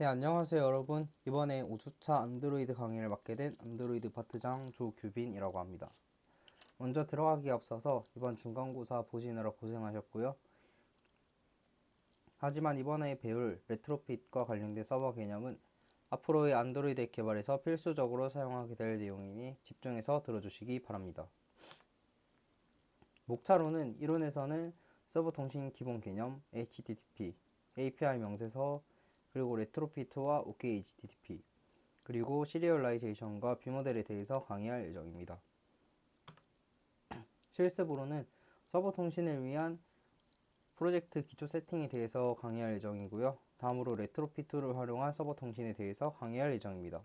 네, 안녕하세요, 여러분. 이번에 5주차 안드로이드 강의를 맡게 된 안드로이드 파트장 조규빈이라고 합니다. 먼저 들어가기에 앞서서 이번 중간고사 보시느라 고생하셨고요. 하지만 이번에 배울 레트로핏과 관련된 서버 개념은 앞으로의 안드로이드 앱 개발에서 필수적으로 사용하게 될 내용이니 집중해서 들어주시기 바랍니다. 목차로는 이론에서는 서버 통신 기본 개념, HTTP, API 명세서, 그리고 레트로피트와 OK HTTP, 그리고 시리얼라이제이션과 뷰모델에 대해서 강의할 예정입니다. 실습으로는 서버 통신을 위한 프로젝트 기초 세팅에 대해서 강의할 예정이고요. 다음으로 레트로피트를 활용한 서버 통신에 대해서 강의할 예정입니다.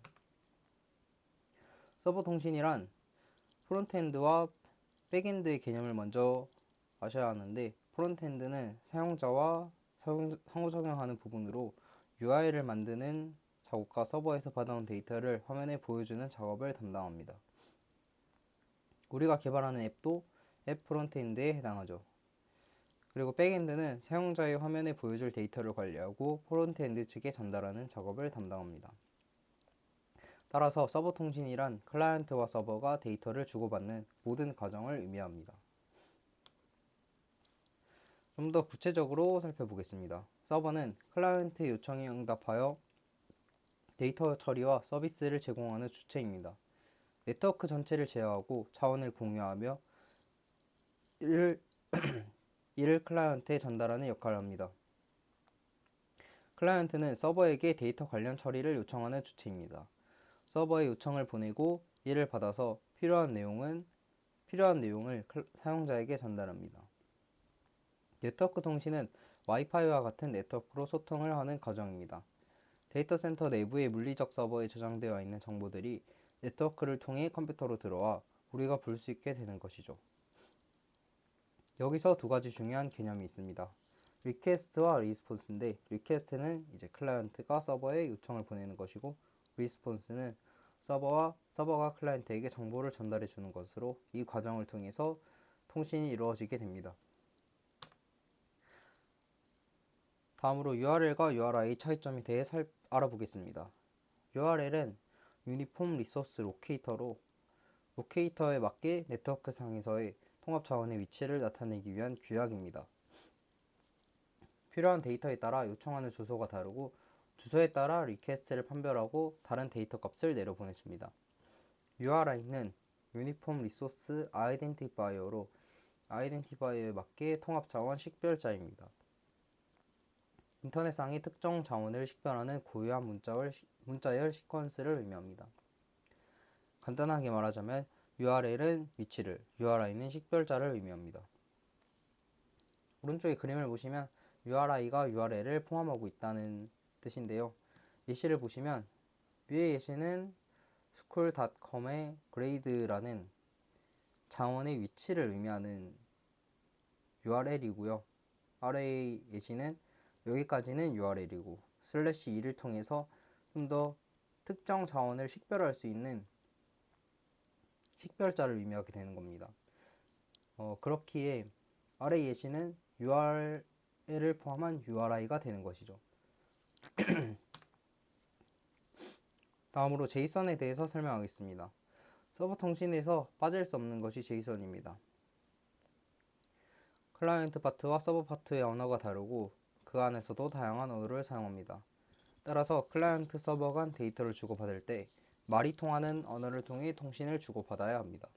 서버 통신이란 프론트엔드와 백엔드의 개념을 먼저 아셔야 하는데 프론트엔드는 사용자와 상호작용하는 부분으로 UI를 만드는 작업과 서버에서 받아온 데이터를 화면에 보여주는 작업을 담당합니다. 우리가 개발하는 앱도 앱 프론트엔드에 해당하죠. 그리고 백엔드는 사용자의 화면에 보여줄 데이터를 관리하고 프론트엔드 측에 전달하는 작업을 담당합니다. 따라서 서버 통신이란 클라이언트와 서버가 데이터를 주고받는 모든 과정을 의미합니다. 좀 더 구체적으로 살펴보겠습니다. 서버는 클라이언트 요청에 응답하여 데이터 처리와 서비스를 제공하는 주체입니다. 네트워크 전체를 제어하고 차원을 공유하며 이를, 이를 클라이언트에 전달하는 역할을 합니다. 클라이언트는 서버에게 데이터 관련 처리를 요청하는 주체입니다. 서버에 요청을 보내고 이를 받아서 필요한 내용은 필요한 내용을 사용자에게 전달합니다. 네트워크 통신은 와이파이와 같은 네트워크로 소통을 하는 과정입니다. 데이터 센터 내부의 물리적 서버에 저장되어 있는 정보들이 네트워크를 통해 컴퓨터로 들어와 우리가 볼 수 있게 되는 것이죠. 여기서 두 가지 중요한 개념이 있습니다. 리퀘스트와 리스폰스인데 리퀘스트는 이제 클라이언트가 서버에 요청을 보내는 것이고 리스폰스는 서버와 서버가 클라이언트에게 정보를 전달해 주는 것으로 이 과정을 통해서 통신이 이루어지게 됩니다. 다음으로 URL과 URI 차이점에 대해 살, 알아보겠습니다. URL은 유니폼 리소스 로케이터로 로케이터에 맞게 네트워크 상에서의 통합 차원의 위치를 나타내기 위한 규약입니다. 필요한 데이터에 따라 요청하는 주소가 다르고 주소에 따라 리퀘스트를 판별하고 다른 데이터 값을 내려보내줍니다. URI는 유니폼 리소스 아이덴티파이어로 아이덴티파이어에 맞게 통합 차원 식별자입니다. 인터넷상의 특정 자원을 식별하는 고유한 문자열, 문자열 시퀀스를 의미합니다. 간단하게 말하자면 URL은 위치를, URI는 식별자를 의미합니다. 오른쪽에 그림을 보시면 URI가 URL을 포함하고 있다는 뜻인데요. 예시를 보시면 위의 예시는 school.com의 grade라는 자원의 위치를 의미하는 URL이고요. 아래의 예시는 여기까지는 URL이고 슬래시 2를 통해서 좀 더 특정 자원을 식별할 수 있는 식별자를 의미하게 되는 겁니다. 어, 그렇기에 아래 예시는 URL을 포함한 URI가 되는 것이죠. 다음으로 제이선에 대해서 설명하겠습니다. 서버 통신에서 빠질 수 없는 것이 제이선입니다. 클라이언트 파트와 서버 파트의 언어가 다르고 그 안에서도 다양한 언어를 사용합니다. 따라서 클라이언트 서버 간 데이터를 주고받을 때 말이 통하는 언어를 통해 통신을 주고받아야 합니다.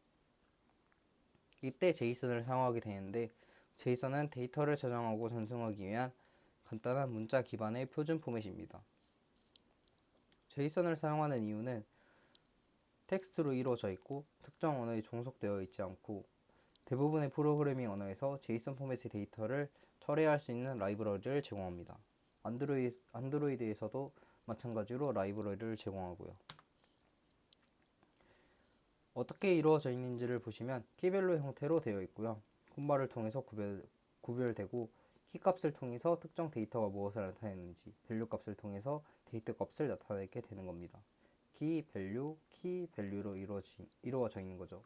이때 제이슨을 사용하게 되는데 제이슨은 데이터를 저장하고 전송하기 위한 간단한 문자 기반의 표준 포맷입니다. 제이슨을 사용하는 이유는 텍스트로 이루어져 있고 특정 언어에 종속되어 있지 않고 대부분의 프로그래밍 언어에서 제이슨 포맷의 데이터를 처리할 수 있는 라이브러리를 제공합니다. 안드로이, 안드로이드에서도 마찬가지로 라이브러리를 제공하고요. 어떻게 이루어져 있는지를 보시면 키별로 형태로 되어 있고요. 콤마를 통해서 구별, 구별되고 키값을 통해서 특정 데이터가 무엇을 나타내는지 밸류 값을 통해서 데이터 값을 나타내게 되는 겁니다. 키, 밸류, 키, 밸류로 이루어지, 이루어져 있는 거죠.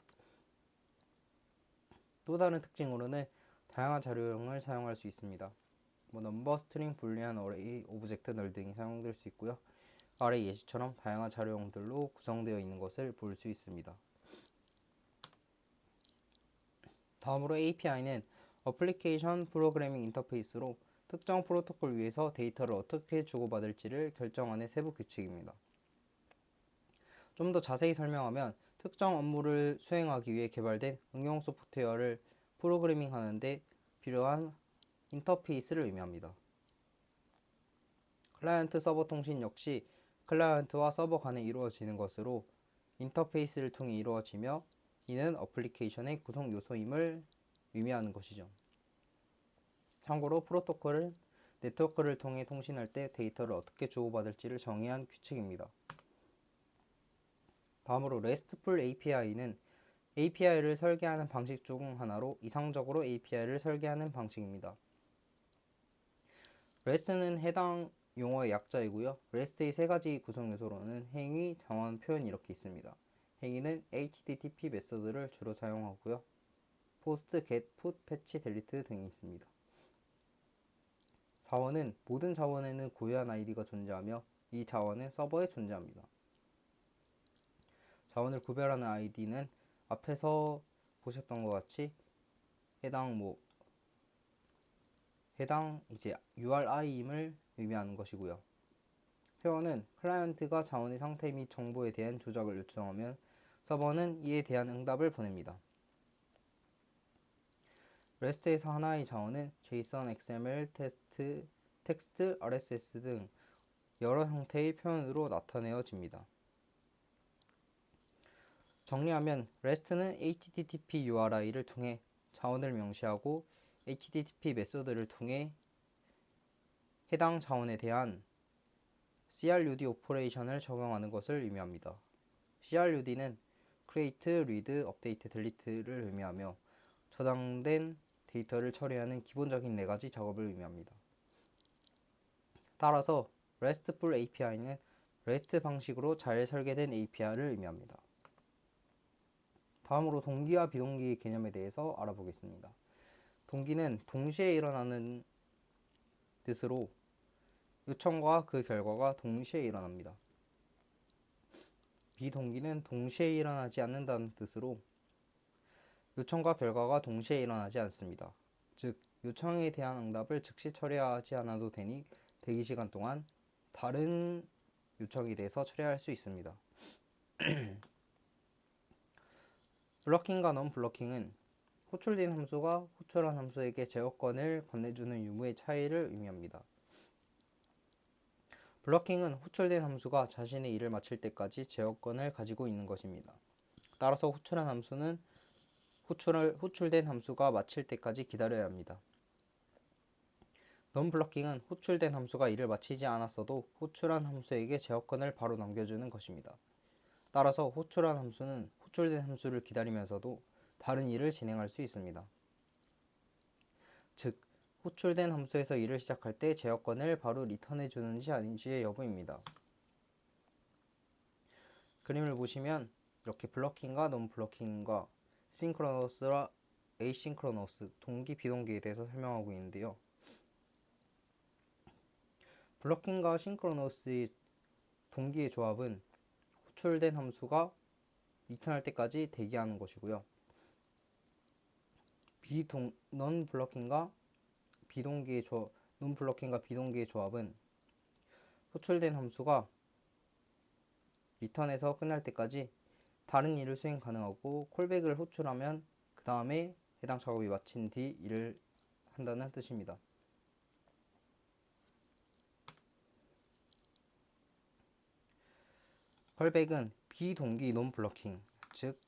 또 다른 특징으로는 다양한 자료형을 사용할 수 있습니다. 뭐 넘버, 스트링, 불리한 어레이, 오브젝트 널 등이 사용될 수 있고요. 아래 예시처럼 다양한 자료형들로 구성되어 있는 것을 볼 수 있습니다. 다음으로 API는 어플리케이션 프로그래밍 인터페이스로 특정 프로토콜 위에서 데이터를 어떻게 주고받을지를 결정하는 세부 규칙입니다. 좀 더 자세히 설명하면 특정 업무를 수행하기 위해 개발된 응용 소프트웨어를 프로그래밍 하는데 필요한 인터페이스를 의미합니다. 클라이언트 서버 통신 역시 클라이언트와 서버 간에 이루어지는 것으로 인터페이스를 통해 이루어지며 이는 어플리케이션의 구성 요소임을 의미하는 것이죠. 참고로 프로토콜은 네트워크를 통해 통신할 때 데이터를 어떻게 주고받을지를 정의한 규칙입니다. 다음으로 RESTful API는 API를 설계하는 방식 중 하나로 이상적으로 API를 설계하는 방식입니다. REST는 해당 용어의 약자이고요. REST의 세 가지 구성 요소로는 행위, 자원, 표현이 이렇게 있습니다. 행위는 HTTP 메서드를 주로 사용하고요. post, get, put, patch, delete 등이 있습니다. 자원은 모든 자원에는 고유한 아이디가 존재하며 이 자원은 서버에 존재합니다. 자원을 구별하는 아이디는 앞에서 보셨던 것 같이 해당 뭐 해당 이제 URI임을 의미하는 것이고요. 표현은 클라이언트가 자원의 상태 및 정보에 대한 조작을 요청하면 서버는 이에 대한 응답을 보냅니다. REST에서 하나의 자원은 JSON, XML, 텍스트, 텍스트, RSS 등 여러 형태의 표현으로 나타내어집니다. 정리하면 REST는 HTTP URI를 통해 자원을 명시하고 HTTP 메소드를 통해 해당 자원에 대한 CRUD 오퍼레이션을 적용하는 것을 의미합니다. CRUD는 create, read, update, delete를 의미하며 저장된 데이터를 처리하는 기본적인 네 가지 작업을 의미합니다. 따라서 RESTful API는 REST 방식으로 잘 설계된 API를 의미합니다. 다음으로 동기와 비동기 개념에 대해서 알아보겠습니다. 동기는 동시에 일어나는 뜻으로 요청과 그 결과가 동시에 일어납니다. 비동기는 동시에 일어나지 않는다는 뜻으로 요청과 결과가 동시에 일어나지 않습니다. 즉, 요청에 대한 응답을 즉시 처리하지 않아도 되니 대기 시간 동안 다른 요청에 대해서 처리할 수 있습니다. 블러킹과 넌 블러킹은 호출된 함수가 호출한 함수에게 제어권을 건네주는 유무의 차이를 의미합니다. 블러킹은 호출된 함수가 자신의 일을 마칠 때까지 제어권을 가지고 있는 것입니다. 따라서 호출한 함수는 호출을, 호출된 함수가 마칠 때까지 기다려야 합니다. 넌 블러킹은 호출된 함수가 일을 마치지 않았어도 호출한 함수에게 제어권을 바로 넘겨주는 것입니다. 따라서 호출한 함수는 호출된 함수를 기다리면서도 다른 일을 진행할 수 있습니다. 즉, 호출된 함수에서 일을 시작할 때 제어권을 바로 리턴해 주는지 아닌지의 여부입니다. 그림을 보시면 이렇게 블러킹과 non 블러킹과 싱크로너스와 에이싱크로너스 동기 비동기에 대해서 설명하고 있는데요. 블러킹과 싱크로너스의 동기의 조합은 호출된 함수가 리턴할 때까지 대기하는 것이고요. 비동 넌 블러킹과 비동기의 조, 논 블러킹과 비동기의 조합은 호출된 함수가 리턴에서 끝날 때까지 다른 일을 수행 가능하고 콜백을 호출하면 그 다음에 해당 작업이 마친 뒤 일을 한다는 뜻입니다. 콜백은 비동기 논 블러킹, 즉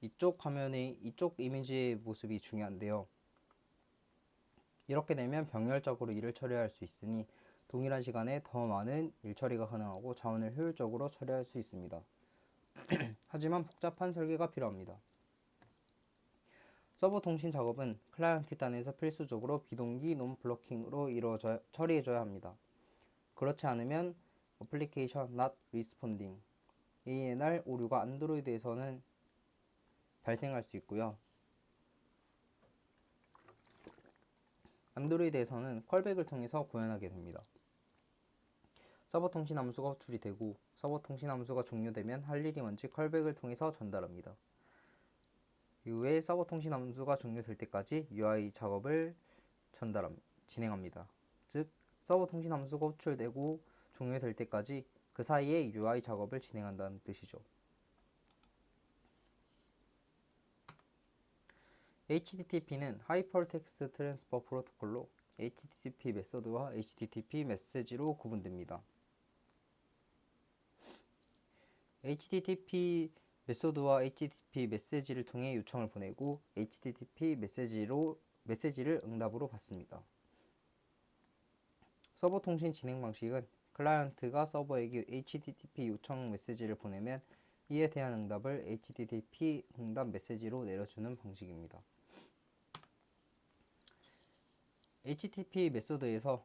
이쪽 화면의 이쪽 이미지의 모습이 중요한데요. 이렇게 되면 병렬적으로 일을 처리할 수 있으니 동일한 시간에 더 많은 일 처리가 가능하고 자원을 효율적으로 처리할 수 있습니다. 하지만 복잡한 설계가 필요합니다. 서버 통신 작업은 클라이언트 단에서 필수적으로 비동기 논 블로킹으로 이루어져 처리해줘야 합니다. 그렇지 않으면 어플리케이션 not responding ANR 오류가 안드로이드에서는 발생할 수 있고요. 안드로이드에서는 컬백을 통해서 구현하게 됩니다. 서버 통신 함수가 호출이 되고 서버 통신 함수가 종료되면 할 일이 뭔지 컬백을 통해서 전달합니다. 이후에 서버 통신 함수가 종료될 때까지 UI 작업을 전달함, 진행합니다. 즉, 서버 통신 함수가 호출되고 종료될 때까지 그 사이에 UI 작업을 진행한다는 뜻이죠. HTTP는 하이퍼텍스트 트랜스퍼 프로토콜로 HTTP 메소드와 HTTP 메시지로 구분됩니다. HTTP 메소드와 HTTP 메시지를 통해 요청을 보내고 HTTP 메시지로 메시지를 응답으로 받습니다. 서버 통신 진행 방식은 클라이언트가 서버에게 HTTP 요청 메시지를 보내면 이에 대한 응답을 HTTP 응답 메시지로 내려주는 방식입니다. HTTP 메소드에서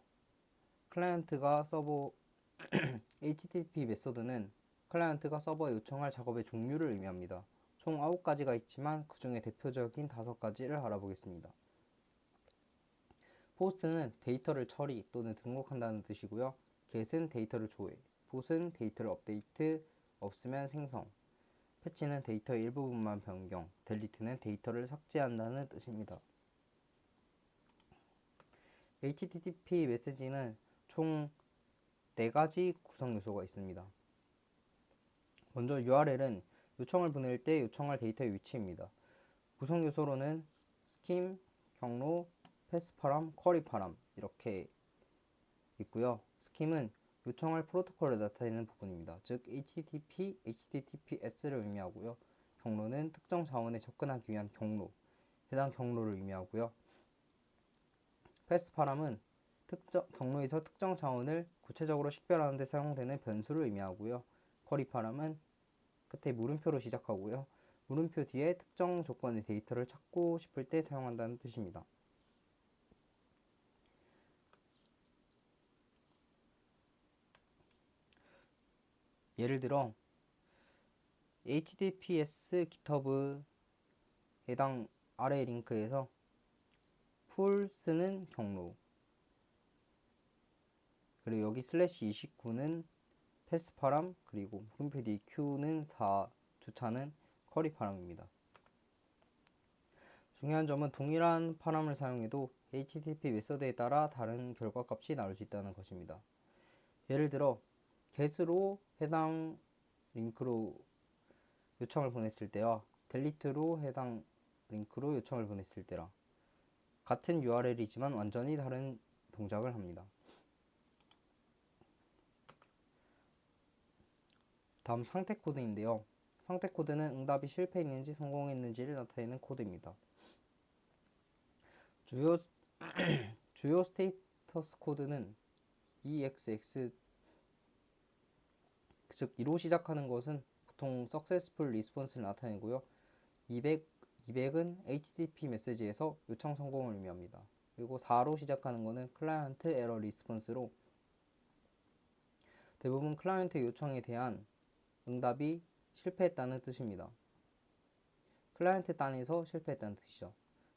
클라이언트가 서버 HTTP 메소드는 클라이언트가 서버에 요청할 작업의 종류를 의미합니다. 총 9가지가 있지만 그 중에 대표적인 5가지를 알아보겠습니다. 포스트는 데이터를 처리 또는 등록한다는 뜻이고요. Get은 데이터를 조회, put은 데이터를 업데이트, 없으면 생성, 패치는 데이터의 일부분만 변경, delete는 데이터를 삭제한다는 뜻입니다. HTTP 메시지는 총 4가지 구성 요소가 있습니다. 먼저 URL은 요청을 보낼 때 요청할 데이터의 위치입니다. 구성 요소로는 스킴, 경로, 패스 파람, 쿼리 파람 이렇게 있고요. 스킴은 요청할 프로토콜을 나타내는 부분입니다. 즉 HTTP, HTTPS를 의미하고요. 경로는 특정 자원에 접근하기 위한 경로, 해당 경로를 의미하고요. 패스파람은 특정 경로에서 특정 자원을 구체적으로 식별하는 데 사용되는 변수를 의미하고요. 쿼리파람은 끝에 물음표로 시작하고요. 물음표 뒤에 특정 조건의 데이터를 찾고 싶을 때 사용한다는 뜻입니다. 예를 들어 https GitHub 해당 아래 링크에서 풀 쓰는 경로 그리고 여기 슬래시 29는 패스파람 그리고 물음표 뒤 Q는 4 주차는 커리파람입니다. 중요한 점은 동일한 파람을 사용해도 HTTP 메서드에 따라 다른 결과값이 나올 수 있다는 것입니다. 예를 들어 get으로 해당 링크로 요청을 보냈을 때와 delete로 해당 링크로 요청을 보냈을 때라 같은 URL이지만 완전히 다른 동작을 합니다. 다음 상태 코드인데요. 상태 코드는 응답이 실패했는지 성공했는지를 나타내는 코드입니다. 주요 주요 스테이터스 코드는 EXX 즉 2로 시작하는 것은 보통 successful response를 나타내고요. 200 200은 HTTP 메시지에서 요청 성공을 의미합니다. 그리고 4로 시작하는 것은 클라이언트 에러 리스폰스로 대부분 클라이언트 요청에 대한 응답이 실패했다는 뜻입니다. 클라이언트 단에서 실패했다는 뜻이죠.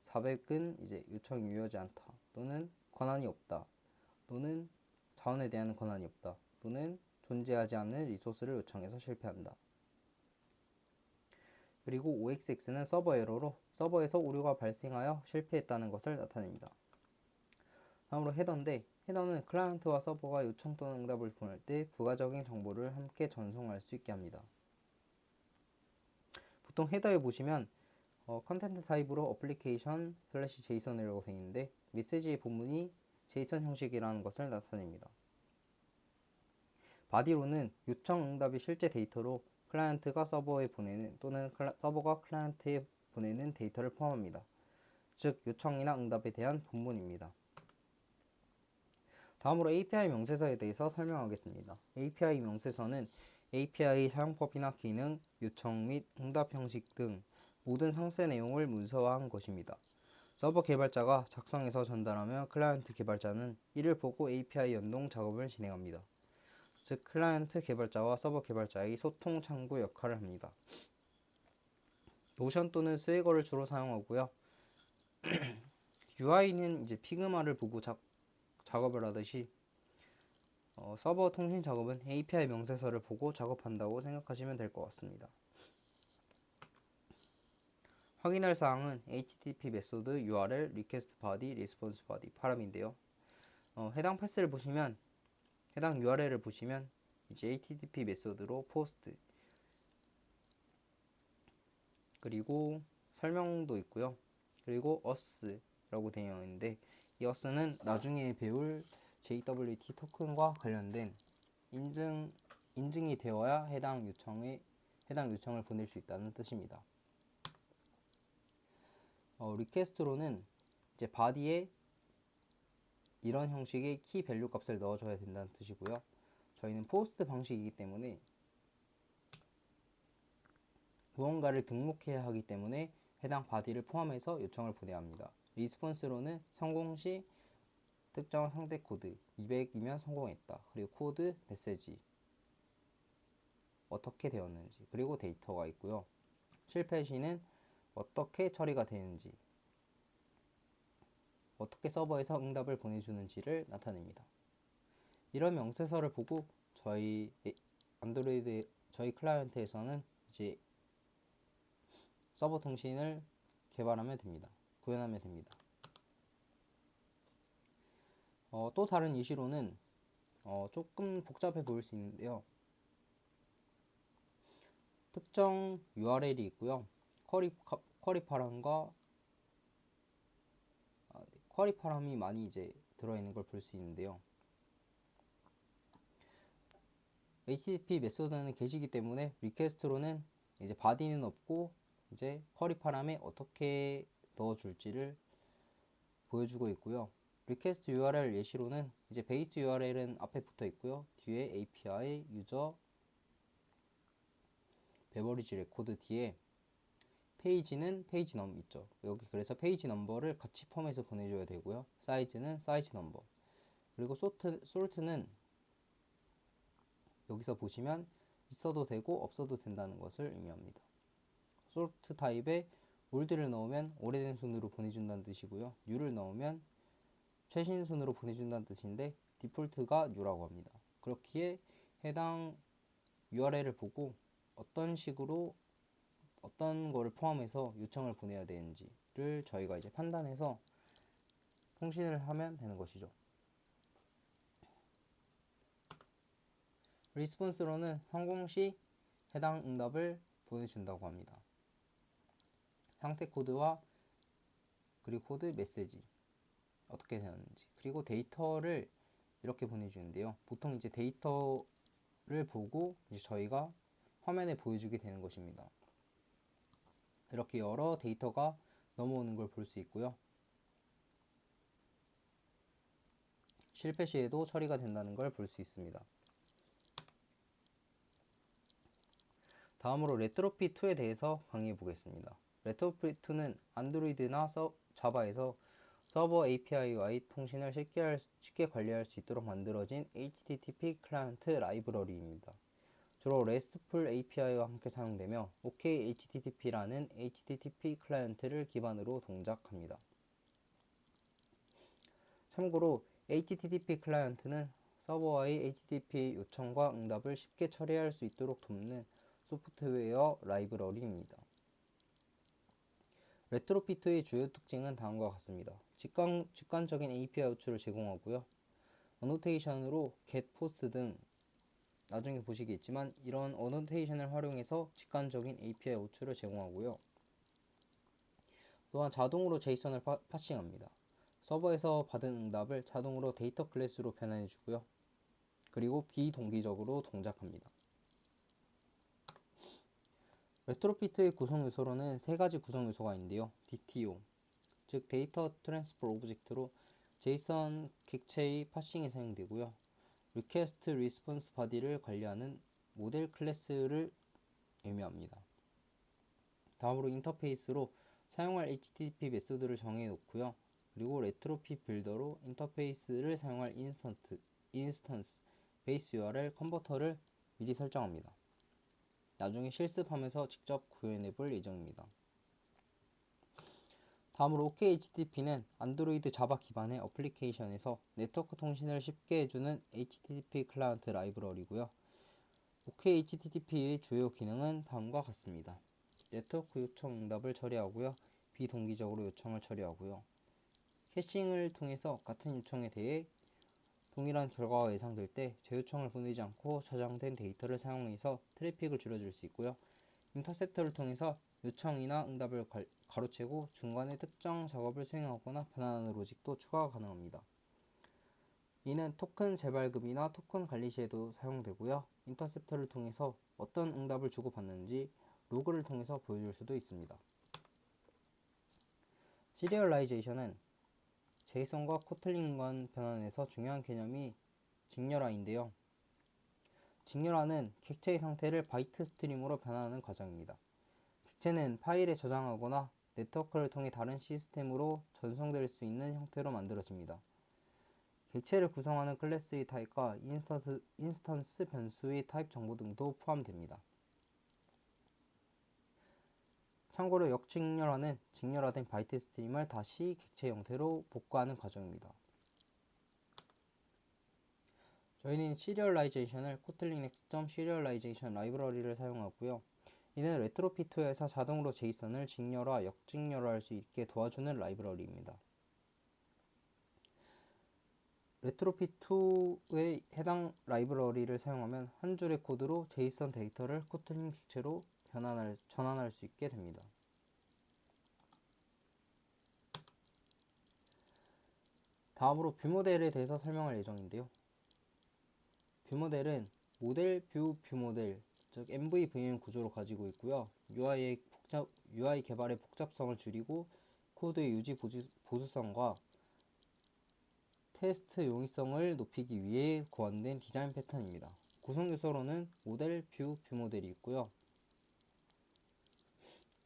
400은 이제 요청이 유효하지 않다 또는 권한이 없다 또는 자원에 대한 권한이 없다 또는 존재하지 않는 리소스를 요청해서 실패한다. 그리고 OXX는 서버 에러로 서버에서 오류가 발생하여 실패했다는 것을 나타냅니다. 다음으로 헤더인데 헤더는 클라이언트와 서버가 요청 또는 응답을 보낼 때 부가적인 정보를 함께 전송할 수 있게 합니다. 보통 헤더에 보시면 어, 컨텐트 타입으로 어플리케이션 슬래시 제이선이라고 되어 있는데 메시지의 본문이 제이선 형식이라는 것을 나타냅니다. 바디로는 요청 응답이 실제 데이터로 클라이언트가 서버에 보내는 또는 클라, 서버가 클라이언트에 보내는 데이터를 포함합니다. 즉 요청이나 응답에 대한 본문입니다. 다음으로 API 명세서에 대해서 설명하겠습니다. API 명세서는 API 사용법이나 기능, 요청 및 응답 형식 등 모든 상세 내용을 문서화한 것입니다. 서버 개발자가 작성해서 전달하며 클라이언트 개발자는 이를 보고 API 연동 작업을 진행합니다. 즉 클라이언트 개발자와 서버 개발자의 소통 창구 역할을 합니다. 노션 또는 스웨거를 주로 사용하고요. UI는 이제 피그마를 보고 작, 작업을 하듯이 어, 서버 통신 작업은 API 명세서를 보고 작업한다고 생각하시면 될 것 같습니다. 확인할 사항은 HTTP 메소드, URL, request body, response body 파람인데요. 어, 해당 패스를 보시면 해당 URL을 보시면 이제 HTTP 메소드로 post 그리고 설명도 있고요. 그리고 us라고 되어 있는데 이 us는 나중에 배울 JWT 토큰과 관련된 인증 인증이 되어야 해당 요청에 해당 요청을 보낼 수 있다는 뜻입니다. 어, 리퀘스트로는 이제 바디에 이런 형식의 키 밸류 값을 넣어줘야 된다는 뜻이고요. 저희는 포스트 방식이기 때문에 무언가를 등록해야 하기 때문에 해당 바디를 포함해서 요청을 보내야 합니다. 리스폰스로는 성공 시 특정 상대 코드 200이면 성공했다. 그리고 코드 메시지 어떻게 되었는지 그리고 데이터가 있고요. 실패 시는 어떻게 처리가 되는지 어떻게 서버에서 응답을 보내주는지를 나타냅니다. 이런 명세서를 보고 저희 안드로이드 저희 클라이언트에서는 이제 서버 통신을 개발하면 됩니다. 구현하면 됩니다. 어, 또 다른 이슈로는 어, 조금 복잡해 보일 수 있는데요. 특정 URL이 있고요. 쿼리, 쿼리 파람과 아, 네, 쿼리 파람이 많이 이제 들어있는 걸 볼 수 있는데요. HTTP 메소드는 게시기 때문에 리퀘스트로는 이제 바디는 없고 이제 쿼리 파람에 어떻게 넣어줄지를 보여주고 있고요. 리퀘스트 URL 예시로는 이제 베이스 URL은 앞에 붙어 있고요. 뒤에 API, 유저, 베버리지 레코드 뒤에 페이지는 페이지 넘 있죠. 여기 그래서 페이지 넘버를 같이 펌해서 보내줘야 되고요. 사이즈는 사이즈 넘버. 그리고 소트, 솔트는 여기서 보시면 있어도 되고 없어도 된다는 것을 의미합니다. 솔트 타입에 올드를 넣으면 오래된 순으로 보내준다는 뜻이고요. 뉴를 넣으면 최신 순으로 보내준다는 뜻인데 디폴트가 뉴라고 합니다. 그렇기에 해당 URL을 보고 어떤 식으로 어떤 거를 포함해서 요청을 보내야 되는지를 저희가 이제 판단해서 통신을 하면 되는 것이죠. 리스폰스로는 성공 시 해당 응답을 보내준다고 합니다. 상태 코드와 그리고 코드 메시지 어떻게 되었는지 그리고 데이터를 이렇게 보내주는데요. 보통 이제 데이터를 보고 이제 저희가 화면에 보여주게 되는 것입니다. 이렇게 여러 데이터가 넘어오는 걸 볼 수 있고요. 실패 시에도 처리가 된다는 걸 볼 수 있습니다. 다음으로 레트로피2에 대해서 강의해 보겠습니다. 레트로피2는 안드로이드나 서, 자바에서 서버 API와의 통신을 쉽게, 할, 쉽게 관리할 수 있도록 만들어진 HTTP 클라이언트 라이브러리입니다. 주로 RESTful API와 함께 사용되며 OKHTTP라는 HTTP 클라이언트를 기반으로 동작합니다. 참고로 HTTP 클라이언트는 서버와의 HTTP 요청과 응답을 쉽게 처리할 수 있도록 돕는 소프트웨어 라이브러리입니다. 레트로피트의 주요 특징은 다음과 같습니다. 직관, 직관적인 API 호출을 제공하고요. 어노테이션으로 get, post 등 나중에 보시겠지만 이런 어노테이션을 활용해서 직관적인 API 호출을 제공하고요. 또한 자동으로 제이슨을 파, 파싱합니다. 서버에서 받은 응답을 자동으로 데이터 클래스로 변환해 주고요. 그리고 비동기적으로 동작합니다. 레트로피트의 구성 요소로는 세 가지 구성 요소가 있는데요. DTO, 즉 데이터 트랜스퍼 오브젝트로 제이슨 객체의 파싱이 사용되고요. 리퀘스트 리스폰스 바디를 관리하는 모델 클래스를 의미합니다. 다음으로 인터페이스로 사용할 HTTP 메소드를 정해 놓고요. 그리고 레트로피 빌더로 인터페이스를 사용할 인스턴트, 인스턴스, 베이스 URL 컨버터를 미리 설정합니다. 나중에 실습하면서 직접 구현해 볼 예정입니다. 다음으로 OKHTTP는 안드로이드 자바 기반의 어플리케이션에서 네트워크 통신을 쉽게 해주는 HTTP 클라이언트 라이브러리고요. OKHTTP의 주요 기능은 다음과 같습니다. 네트워크 요청 응답을 처리하고요. 비동기적으로 요청을 처리하고요. 캐싱을 통해서 같은 요청에 대해 동일한 결과가 예상될 때 재요청을 보내지 않고 저장된 데이터를 사용해서 트래픽을 줄여줄 수 있고요. 인터셉터를 통해서 요청이나 응답을 갈- 가로채고 중간에 특정 작업을 수행하거나 변환하는 로직도 추가가 가능합니다. 이는 토큰 재발급이나 토큰 관리 시에도 사용되고요. 인터셉터를 통해서 어떤 응답을 주고받는지 로그를 통해서 보여줄 수도 있습니다. 시리얼라이제이션은 제이슨과 코틀린 간 변환에서 중요한 개념이 직렬화인데요. 직렬화는 객체의 상태를 바이트 스트림으로 변환하는 과정입니다. 객체는 파일에 저장하거나 네트워크를 통해 다른 시스템으로 전송될 수 있는 형태로 만들어집니다. 객체를 구성하는 클래스의 타입과 인스턴스, 인스턴스 변수의 타입 정보 등도 포함됩니다. 참고로 역직렬화는 직렬화된 바이트 스트림을 다시 객체 형태로 복구하는 과정입니다. 저희는 시리얼라이제이션을 코틀린 X.시리얼라이제이션 Serialization 라이브러리를 사용하고요. 이는 레트로피트에서 자동으로 제이슨을 직렬화, 역직렬화할 수 있게 도와주는 라이브러리입니다. 레트로피2의 해당 라이브러리를 사용하면 한 줄의 코드로 제이슨 데이터를 코틀린 객체로 변환할, 전환할 수 있게 됩니다. 다음으로 뷰 모델에 대해서 설명할 예정인데요. 뷰 모델은 모델 뷰 뷰 모델, 즉 MVVM 구조를 가지고 있고요. UI의 복잡, UI 개발의 복잡성을 줄이고 코드의 유지 보수, 보수성과 테스트 용이성을 높이기 위해 고안된 디자인 패턴입니다. 구성 요소로는 모델, 뷰, 뷰 모델이 있고요.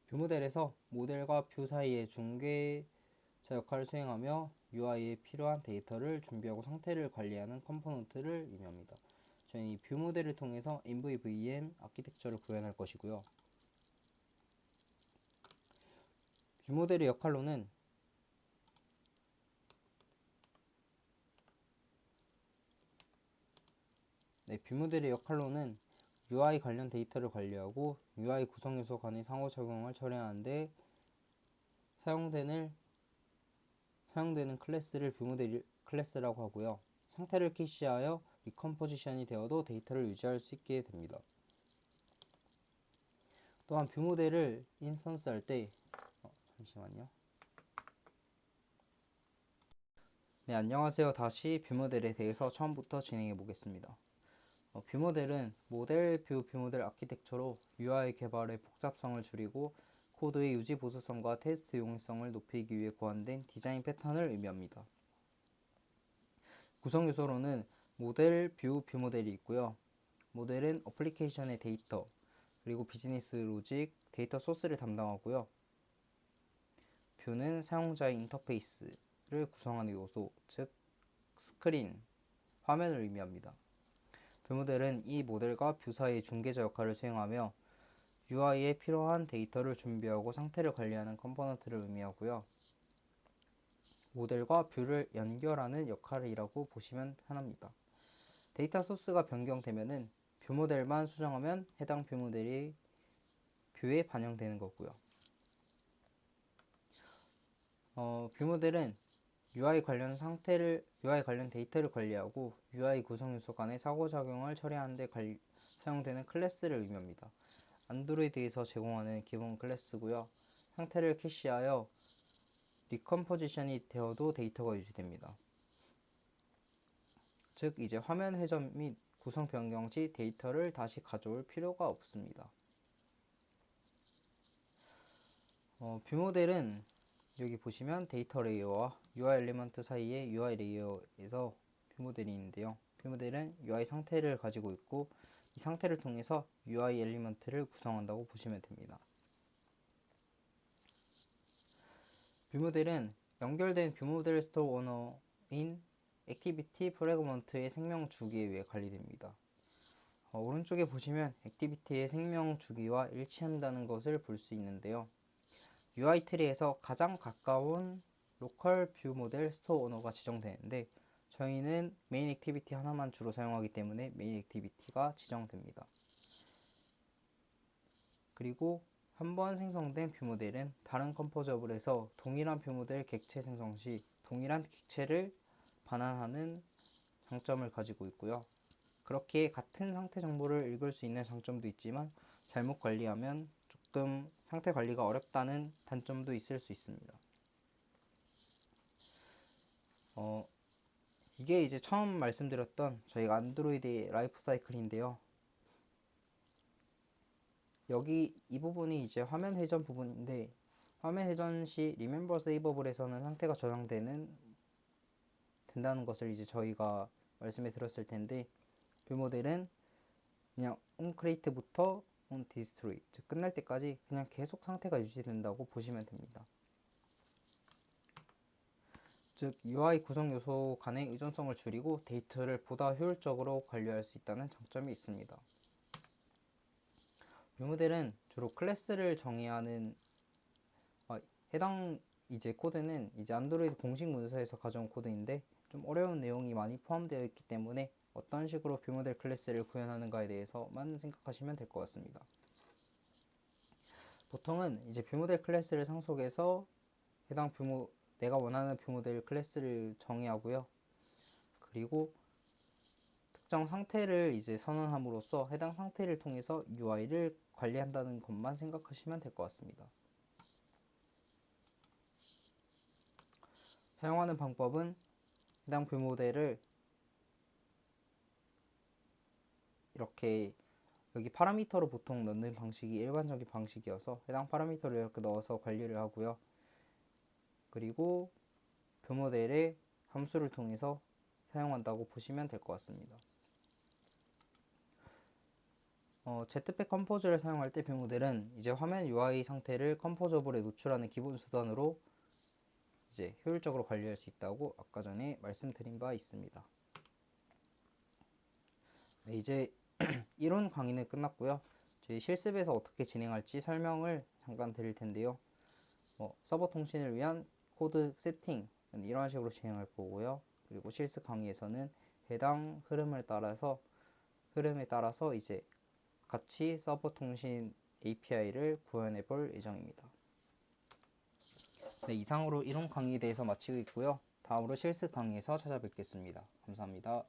뷰 모델에서 모델과 뷰 사이의 중개자 역할을 수행하며 UI에 필요한 데이터를 준비하고 상태를 관리하는 컴포넌트를 의미합니다. 저는 이 뷰 모델을 통해서 MVVM 아키텍처를 구현할 것이고요. 뷰 모델의 역할로는 네, 뷰 모델의 역할로는 UI 관련 데이터를 관리하고 UI 구성 요소 간의 상호 작용을 처리하는데 사용되는 사용되는 클래스를 뷰 모델 클래스라고 하고요. 상태를 캐시하여 리컴포지션이 되어도 데이터를 유지할 수 있게 됩니다. 또한 뷰 모델을 인스턴스 할 때, 어, 잠시만요. 네, 안녕하세요. 다시 뷰 모델에 대해서 처음부터 진행해 보겠습니다. 어, 뷰 모델은 모델 뷰 뷰 모델 아키텍처로 UI 개발의 복잡성을 줄이고 코드의 유지 보수성과 테스트 용이성을 높이기 위해 고안된 디자인 패턴을 의미합니다. 구성 요소로는 모델, 뷰, 뷰 모델이 있고요. 모델은 어플리케이션의 데이터, 그리고 비즈니스 로직, 데이터 소스를 담당하고요. 뷰는 사용자의 인터페이스를 구성하는 요소, 즉 스크린, 화면을 의미합니다. 뷰 모델은 이 모델과 뷰 사이의 중개자 역할을 수행하며 UI에 필요한 데이터를 준비하고 상태를 관리하는 컴포넌트를 의미하고요. 모델과 뷰를 연결하는 역할이라고 보시면 편합니다. 데이터 소스가 변경되면은 뷰 모델만 수정하면 해당 뷰 모델이 뷰에 반영되는 거고요. 어, 뷰 모델은 UI 관련 상태를 UI 관련 데이터를 관리하고 UI 구성 요소 간의 상호작용을 처리하는 데 관리, 사용되는 클래스를 의미합니다. 안드로이드에서 제공하는 기본 클래스고요. 상태를 캐시하여 리컴포지션이 되어도 데이터가 유지됩니다. 즉 이제 화면 회전 및 구성 변경 시 데이터를 다시 가져올 필요가 없습니다. 어, 뷰 모델은 여기 보시면 데이터 레이어와 UI 엘리먼트 사이의 UI 레이어에서 뷰 모델이 있는데요. 뷰 모델은 UI 상태를 가지고 있고 이 상태를 통해서 UI 엘리먼트를 구성한다고 보시면 됩니다. 뷰 모델은 연결된 뷰 모델 스토어 오너인 액티비티 프래그먼트의 생명 주기에 의해 관리됩니다. 어, 오른쪽에 보시면 액티비티의 생명 주기와 일치한다는 것을 볼 수 있는데요. UI 트리에서 가장 가까운 로컬 뷰 모델 스토어 오너가 지정되는데 저희는 메인 액티비티 하나만 주로 사용하기 때문에 메인 액티비티가 지정됩니다. 그리고 한 번 생성된 뷰 모델은 다른 컴포저블에서 동일한 뷰 모델 객체 생성 시 동일한 객체를 반환하는 장점을 가지고 있고요. 그렇게 같은 상태 정보를 읽을 수 있는 장점도 있지만 잘못 관리하면 조금 상태 관리가 어렵다는 단점도 있을 수 있습니다. 어, 이게 이제 처음 말씀드렸던 저희가 안드로이드의 라이프 사이클인데요. 여기 이 부분이 이제 화면 회전 부분인데 화면 회전 시 Remember Saveable에서는 상태가 저장되는 된다는 것을 이제 저희가 말씀해 드렸을 텐데 뷰 모델은 그냥 on create부터 on destroy 즉 끝날 때까지 그냥 계속 상태가 유지된다고 보시면 됩니다. 즉 UI 구성 요소 간의 의존성을 줄이고 데이터를 보다 효율적으로 관리할 수 있다는 장점이 있습니다. 뷰 모델은 주로 클래스를 정의하는 어, 해당 이제 코드는 이제 안드로이드 공식 문서에서 가져온 코드인데 좀 어려운 내용이 많이 포함되어 있기 때문에 어떤 식으로 뷰 모델 클래스를 구현하는가에 대해서만 생각하시면 될 것 같습니다. 보통은 이제 뷰 모델 클래스를 상속해서 해당 뷰모 내가 원하는 뷰 모델 클래스를 정의하고요. 그리고 특정 상태를 이제 선언함으로써 해당 상태를 통해서 UI를 관리한다는 것만 생각하시면 될 것 같습니다. 사용하는 방법은 해당 뷰 모델을 이렇게 여기 파라미터로 보통 넣는 방식이 일반적인 방식이어서 해당 파라미터를 이렇게 넣어서 관리를 하고요. 그리고 뷰 모델의 함수를 통해서 사용한다고 보시면 될 것 같습니다. 어, Z팩 컴포즈를 사용할 때 뷰 모델은 이제 화면 UI 상태를 컴포저블에 노출하는 기본 수단으로 이제 효율적으로 관리할 수 있다고 아까 전에 말씀드린 바 있습니다. 네, 이제 이론 강의는 끝났고요. 저희 실습에서 어떻게 진행할지 설명을 잠깐 드릴 텐데요. 뭐, 서버 통신을 위한 코드 세팅은 이런 식으로 진행할 거고요. 그리고 실습 강의에서는 해당 흐름을 따라서 흐름에 따라서 이제 같이 서버 통신 API를 구현해 볼 예정입니다. 네, 이상으로 이론 강의에 대해서 마치고 있고요. 다음으로 실습 강의에서 찾아뵙겠습니다. 감사합니다.